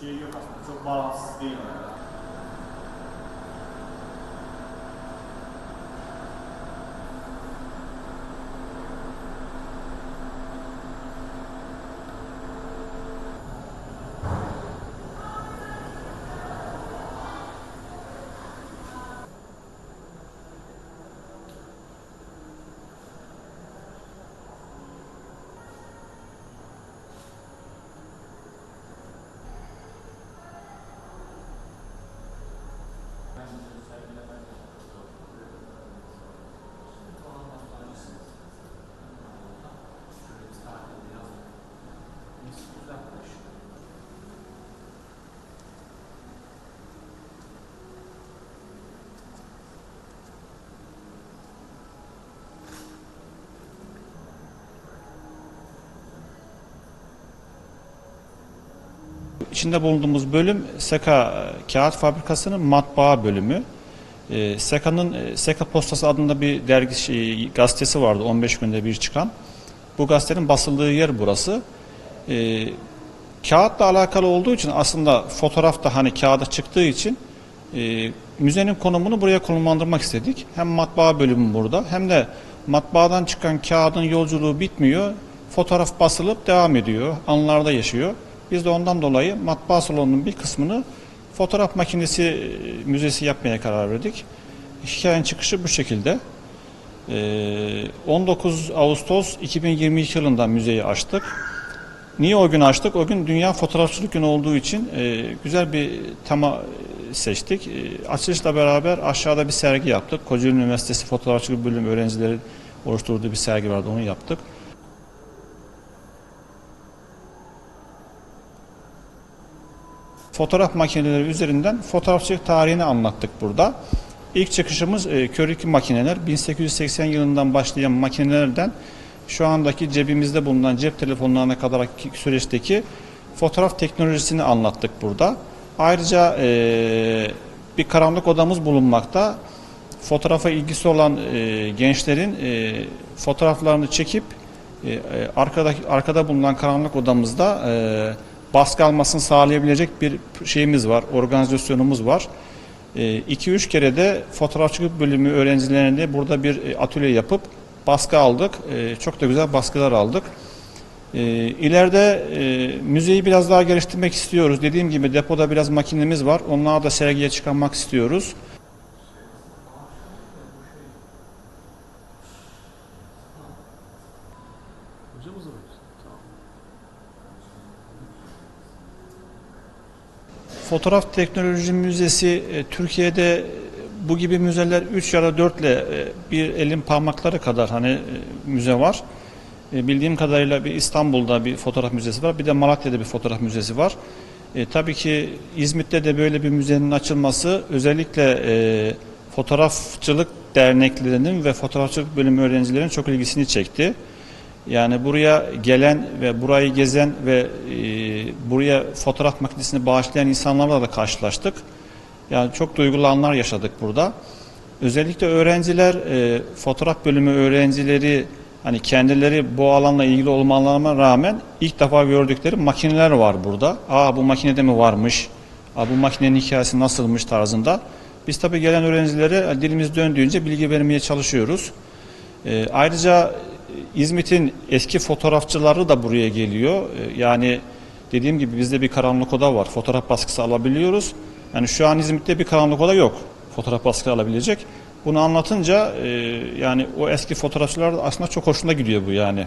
share a customers of balance still. İçinde bulunduğumuz bölüm Seka e, Kağıt Fabrikası'nın matbaa bölümü. E, Seka'nın e, Seka Postası adında bir dergi şey, gazetesi vardı 15 günde bir çıkan. Bu gazetenin basıldığı yer burası. Kağıtla alakalı olduğu için aslında fotoğraf da hani kağıda çıktığı için müzenin konumunu buraya konumlandırmak istedik. Hem matbaa bölümü burada hem de matbaadan çıkan kağıdın yolculuğu bitmiyor. Fotoğraf basılıp devam ediyor. Anılarda yaşıyor. Biz de ondan dolayı matbaa salonunun bir kısmını fotoğraf makinesi e, müzesi yapmaya karar verdik. Hikayenin çıkışı bu şekilde. Ee, 19 Ağustos 2022 yılında müzeyi açtık. Niye o gün açtık? O gün Dünya Fotoğrafçılık Günü olduğu için e, güzel bir tema e, seçtik. E, açılışla beraber aşağıda bir sergi yaptık. Kocaeli Üniversitesi Fotoğrafçılık Bölümü öğrencileri oluşturduğu bir sergi vardı. Onu yaptık. Fotoğraf makineleri üzerinden fotoğrafçılık tarihini anlattık burada. İlk çıkışımız e, körükü makineler. 1880 yılından başlayan makinelerden şu andaki cebimizde bulunan cep telefonlarına kadar süreçteki fotoğraf teknolojisini anlattık burada. Ayrıca e, bir karanlık odamız bulunmakta. Fotoğrafa ilgisi olan e, gençlerin e, fotoğraflarını çekip e, e, arkada arkada bulunan karanlık odamızda e, baskı almasını sağlayabilecek bir şeyimiz var, organizasyonumuz var. 2-3 kere de fotoğrafçılık bölümü öğrencilerine burada bir e, atölye yapıp baskı aldık. E, Çok da güzel baskılar aldık. E, İleride e, müzeyi biraz daha geliştirmek istiyoruz. Dediğim gibi depoda biraz makinemiz var. Onları da sergiye çıkarmak istiyoruz. Fotoğraf Teknoloji Müzesi e, Türkiye'de bu gibi müzeler 3 ya da 4 ile e, bir elin parmakları kadar hani e, müze var. E, Bildiğim kadarıyla bir İstanbul'da bir fotoğraf müzesi var. Bir de Malatya'da bir fotoğraf müzesi var. E, tabii ki İzmit'te de böyle bir müzenin açılması özellikle e, fotoğrafçılık derneklerinin ve fotoğrafçılık bölümü öğrencilerin çok ilgisini çekti. Yani buraya gelen ve burayı gezen ve e, buraya fotoğraf makinesini bağışlayan insanlarla da karşılaştık. Yani çok duygulu anlar yaşadık burada. Özellikle öğrenciler, e, fotoğraf bölümü öğrencileri hani kendileri bu alanla ilgili olmalarına rağmen ilk defa gördükleri makineler var burada. Aa bu makinede mi varmış? Aa bu makinenin hikayesi nasılmış tarzında. Biz tabii gelen öğrencilere dilimiz döndüğünce bilgi vermeye çalışıyoruz. E, ayrıca İzmit'in eski fotoğrafçıları da buraya geliyor. E, Yani dediğim gibi bizde bir karanlık oda var. Fotoğraf baskısı alabiliyoruz. Yani şu an İzmit'te bir karanlık oda yok. Fotoğraf baskı alabilecek. Bunu anlatınca e, yani o eski fotoğrafçılar da aslında çok hoşuna gidiyor bu yani.